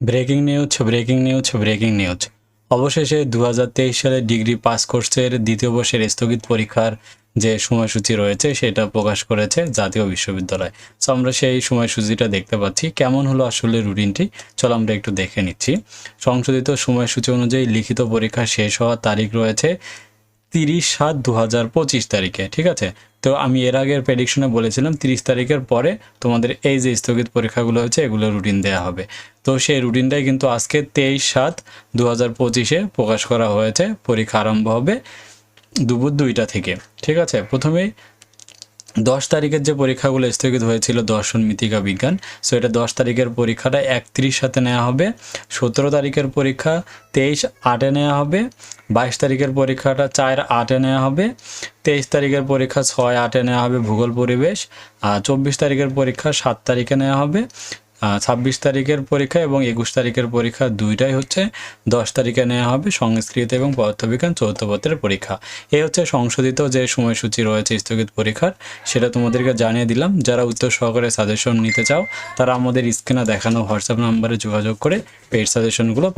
Breaking news breaking news breaking news অবশেষে দু হাজার তেইশ সালে ডিগ্রি পাস কোর্সের দ্বিতীয় বর্ষের স্থগিত পরীক্ষার যে সময়সূচি রয়েছে, সেটা প্রকাশ করেছে জাতীয় বিশ্ববিদ্যালয়। সো আমরা সেই সময়সূচিটা দেখতে পাচ্ছি। কেমন হলো আসলে রুটিনটি চলো আমরা একটু দেখে নিচ্ছি। সংশোধিত সময়সূচি অনুযায়ী লিখিত পরীক্ষা শেষ হওয়ার তারিখ রয়েছে তিরিশ সাত দু হাজার পঁচিশ তারিখে, ঠিক আছে? তো আমি এর আগের প্রেডিকশনে বলেছিলাম, তিরিশ তারিখের পরে তোমাদের এই যে স্থগিত পরীক্ষাগুলো হয়েছে, এগুলো রুটিন দেওয়া হবে। তো সেই রুটিনটাই কিন্তু আজকে তেইশ সাত দু হাজার পঁচিশে প্রকাশ করা হয়েছে, পরীক্ষা আরম্ভ হবে দুপুর দুইটা থেকে, ঠিক আছে? প্রথমেই দশ তারিখের যে পরীক্ষাগুলো স্থগিত হয়েছিল দর্শন মিতিকা বিজ্ঞান সো এটা দশ তারিখের পরীক্ষাটা একত্রিশ সাথে নেওয়া হবে, সতেরো তারিখের পরীক্ষা তেইশ আটে নেওয়া হবে, বাইশ তারিখের পরীক্ষাটা চার আটে নেওয়া হবে, তেইশ তারিখের পরীক্ষা ছয় আটে নেওয়া হবে ভূগোল পরিবেশ, আর চব্বিশ তারিখের পরীক্ষা সাত তারিখে নেওয়া হবে ছাব্বিশ তারিখের পরীক্ষা এবং একুশ তারিখের পরীক্ষা দুইটাই হচ্ছে। দশ তারিখে নেওয়া হবে সংস্কৃত এবং পদার্থবিজ্ঞান চৌদ্দ পত্রের পরীক্ষা। এই হচ্ছে সংশোধিত যে সময়সূচি রয়েছে স্থগিত পরীক্ষার, সেটা তোমাদেরকে জানিয়ে দিলাম। যারা উত্তর সহকারে সাজেশন নিতে চাও, তারা আমাদের স্ক্রিনে দেখানো হোয়াটসঅ্যাপ নাম্বারে যোগাযোগ করে পেড সাজেশনগুলো